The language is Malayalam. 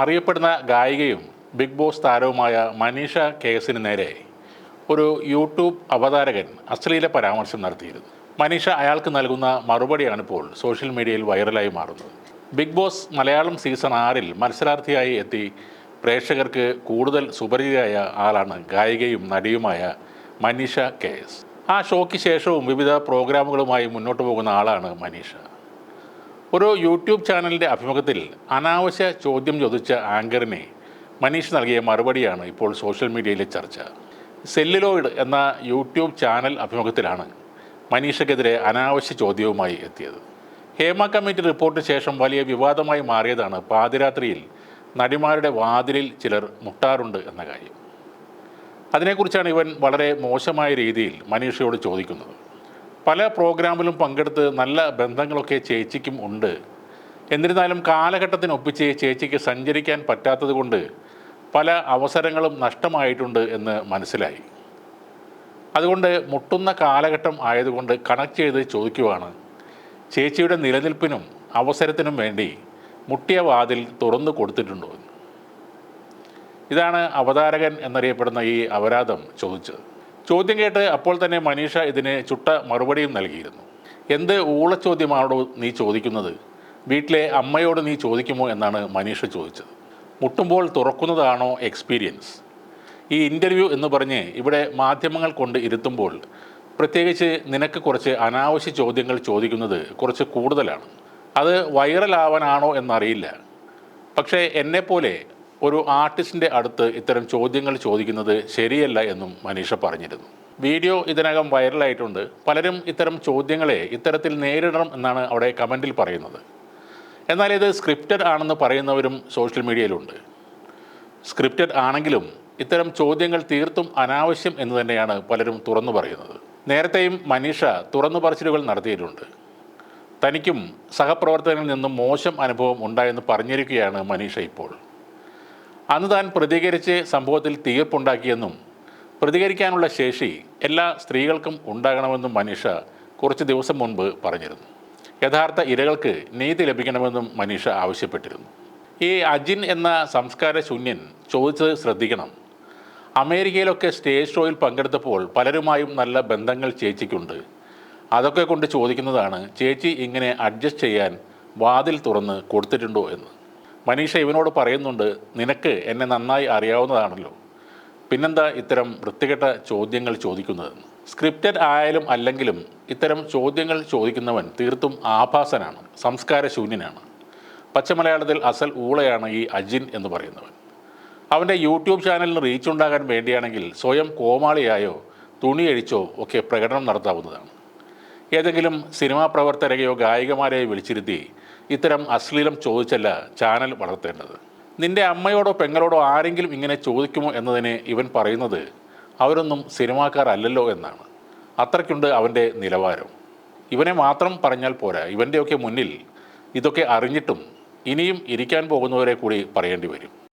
അറിയപ്പെടുന്ന ഗായികയും ബിഗ് ബോസ് താരവുമായ മനീഷ കേസിന് നേരെ ഒരു യൂട്യൂബ് അവതാരകൻ അശ്ലീല പരാമർശം നടത്തിയിരുന്നു. മനീഷ അയാൾക്ക് നൽകുന്ന മറുപടിയാണ് ഇപ്പോൾ സോഷ്യൽ മീഡിയയിൽ വൈറലായി മാറുന്നത്. ബിഗ് ബോസ് മലയാളം സീസൺ ആറിൽ മത്സരാർത്ഥിയായി എത്തി പ്രേക്ഷകർക്ക് കൂടുതൽ സുപരിചിതയായ ആളാണ് ഗായികയും നടിയുമായ മനീഷ കെ എസ് ആ ഷോയ്ക്ക് ശേഷവും വിവിധ പ്രോഗ്രാമുകളുമായി മുന്നോട്ട് പോകുന്ന ആളാണ് മനീഷ. ഒരു യൂട്യൂബ് ചാനലിന്റെ അഭിമുഖത്തിൽ അനാവശ്യ ചോദ്യം ചോദിച്ച ആങ്കറിനെ മനീഷ് നൽകിയ മറുപടിയാണ് ഇപ്പോൾ സോഷ്യൽ മീഡിയയിലെ ചർച്ച. സെല്ലുലോയിഡ് എന്ന യൂട്യൂബ് ചാനൽ അഭിമുഖത്തിലാണ് മനീഷയ്ക്കെതിരെ അനാവശ്യ ചോദ്യവുമായി എത്തിയത്. ഹേമ കമ്മിറ്റി റിപ്പോർട്ടിന് ശേഷം വലിയ വിവാദമായി മാറിയതാണ് പാതിരാത്രിയിൽ നടിമാരുടെ വാതിലിൽ ചിലർ മുട്ടാറുണ്ട് എന്ന കാര്യം. അതിനെക്കുറിച്ചാണ് ഇവൻ വളരെ മോശമായ രീതിയിൽ മനീഷയോട് ചോദിക്കുന്നത്. പല പ്രോഗ്രാമിലും പങ്കെടുത്ത് നല്ല ബന്ധങ്ങളൊക്കെ ചേച്ചിക്കും ഉണ്ട്. എന്നിരുന്നാലും കാലഘട്ടത്തിനൊപ്പിച്ച് ചേച്ചിക്ക് സഞ്ചരിക്കാൻ പറ്റാത്തത് കൊണ്ട് പല അവസരങ്ങളും നഷ്ടമായിട്ടുണ്ട് എന്ന് മനസ്സിലായി. അതുകൊണ്ട് മുട്ടുന്ന കാലഘട്ടം ആയതുകൊണ്ട് കണക്ട് ചെയ്ത് ചോദിക്കുവാണ്. ചേച്ചിയുടെ നിലനിൽപ്പിനും അവസരത്തിനും വേണ്ടി മുട്ടിയ വാതിൽ തുറന്നു കൊടുത്തിട്ടുണ്ടോ ഇതാണ് അവതാരകൻ എന്നറിയപ്പെടുന്ന ഈ അപരാധം ചോദിച്ചത്. ചോദ്യം കേട്ട് അപ്പോൾ തന്നെ മനീഷ ഇതിന് ചുട്ട മറുപടിയും നൽകിയിരുന്നു. എന്ത് ഊളച്ചോദ്യമാണോ നീ ചോദിക്കുന്നത്? വീട്ടിലെ അമ്മയോട് നീ ചോദിക്കുമോ എന്നാണ് മനീഷ ചോദിച്ചത്. മുട്ടുമ്പോൾ തുറക്കുന്നതാണോ എക്സ്പീരിയൻസ് ഈ ഇന്റർവ്യൂ എന്ന് പറഞ്ഞ് ഇവിടെ മാധ്യമങ്ങൾ കൊണ്ട് ഇരുത്തുമ്പോൾ പ്രത്യേകിച്ച് നിനക്ക് കുറച്ച് അനാവശ്യ ചോദ്യങ്ങൾ ചോദിക്കുന്നത് കുറച്ച് കൂടുതലാണ്. അത് വൈറലാവാനാണോ എന്നറിയില്ല. പക്ഷേ എന്നെപ്പോലെ ഒരു ആർട്ടിസ്റ്റിന്റെ അടുത്ത് ഇത്തരം ചോദ്യങ്ങൾ ചോദിക്കുന്നത് ശരിയല്ല എന്നും മനീഷ പറഞ്ഞിരുന്നു. വീഡിയോ ഇതിനകം വൈറലായിട്ടുണ്ട്. പലരും ഇത്തരം ചോദ്യങ്ങളെ ഇത്തരത്തിൽ നേരിടണം എന്നാണ് അവിടെ കമന്റിൽ പറയുന്നത്. എന്നാൽ ഇത് സ്ക്രിപ്റ്റഡ് ആണെന്ന് പറയുന്നവരും സോഷ്യൽ മീഡിയയിലുണ്ട്. സ്ക്രിപ്റ്റഡ് ആണെങ്കിലും ഇത്തരം ചോദ്യങ്ങൾ തീർത്തും അനാവശ്യം എന്ന് തന്നെയാണ് പലരും തുറന്നു പറയുന്നത്. നേരത്തെയും മനീഷ തുറന്നു പറച്ചിലുകൾ നടത്തിയിട്ടുണ്ട്. തനിക്കും സഹപ്രവർത്തകരിൽ നിന്നും മോശം അനുഭവം ഉണ്ടായെന്ന് പറഞ്ഞിരിക്കുകയാണ് മനീഷ ഇപ്പോൾ. അന്ന് താൻ പ്രതികരിച്ച് സംഭവത്തിൽ തീർപ്പുണ്ടാക്കിയെന്നും പ്രതികരിക്കാനുള്ള ശേഷി എല്ലാ സ്ത്രീകൾക്കും ഉണ്ടാകണമെന്നും മനീഷ കുറച്ച് ദിവസം മുൻപ് പറഞ്ഞിരുന്നു. യഥാർത്ഥ ഇരകൾക്ക് നീതി ലഭിക്കണമെന്നും മനീഷ ആവശ്യപ്പെട്ടിരുന്നു. ഈ അജിൻ എന്ന സംസ്കാര ശൂന്യൻ ചോദിച്ചത് ശ്രദ്ധിക്കണം. അമേരിക്കയിലൊക്കെ സ്റ്റേജ് ഷോയിൽ പങ്കെടുത്തപ്പോൾ പലരുമായും നല്ല ബന്ധങ്ങൾ ചേച്ചിക്കുണ്ട്. അതൊക്കെ കൊണ്ട് ചോദിക്കുന്നതാണ് ചേച്ചി ഇങ്ങനെ അഡ്ജസ്റ്റ് ചെയ്യാൻ വാതിൽ തുറന്ന് കൊടുത്തിട്ടുണ്ടോ? എന്ന്. മനീഷ ഇവനോട് പറയുന്നുണ്ട് നിനക്ക് എന്നെ നന്നായി അറിയാവുന്നതാണല്ലോ. പിന്നെന്താ ഇത്തരം വൃത്തികെട്ട ചോദ്യങ്ങൾ ചോദിക്കുന്നതെന്ന് സ്ക്രിപ്റ്റഡ് ആയാലും അല്ലെങ്കിലും ഇത്തരം ചോദ്യങ്ങൾ ചോദിക്കുന്നവൻ തീർത്തും ആഭാസനാണ് സംസ്കാരശൂന്യനാണ്. പച്ചമലയാളത്തിൽ അസൽ ഊളയാണ് ഈ അജിൻ എന്ന് പറയുന്നവൻ. അവന്റെ യൂട്യൂബ് ചാനലിന് റീച്ച് ഉണ്ടാകാൻ വേണ്ടിയാണെങ്കിൽ സ്വയം കോമാളിയായോ തുണിയഴിച്ചോ ഒക്കെ പ്രകടനം നടത്താവുന്നതാണ്. ഏതെങ്കിലും സിനിമാ പ്രവർത്തകരെയോ ഗായികമാരെയോ വിളിച്ചിരുത്തി ഇത്തരം അശ്ലീലം ചോദിച്ചല്ല ചാനൽ വളർത്തേണ്ടത്. നിന്റെ അമ്മയോടോ പെങ്ങളോടോ ആരെങ്കിലും ഇങ്ങനെ ചോദിക്കുമോ എന്നതിനെ ഇവൻ പറയുന്നത് അവരൊന്നും സിനിമാക്കാരല്ലല്ലോ എന്നാണ്. അത്രയ്ക്കുണ്ട് അവന്റെ നിലവാരം. ഇവനെ മാത്രം പറഞ്ഞാൽ പോരാ. ഇവന്റെയൊക്കെ മുന്നിൽ ഇതൊക്കെ അറിഞ്ഞിട്ടും ഇനിയും ഇരിക്കാൻ പോകുന്നവരെ കൂടി പറയേണ്ടി വരും.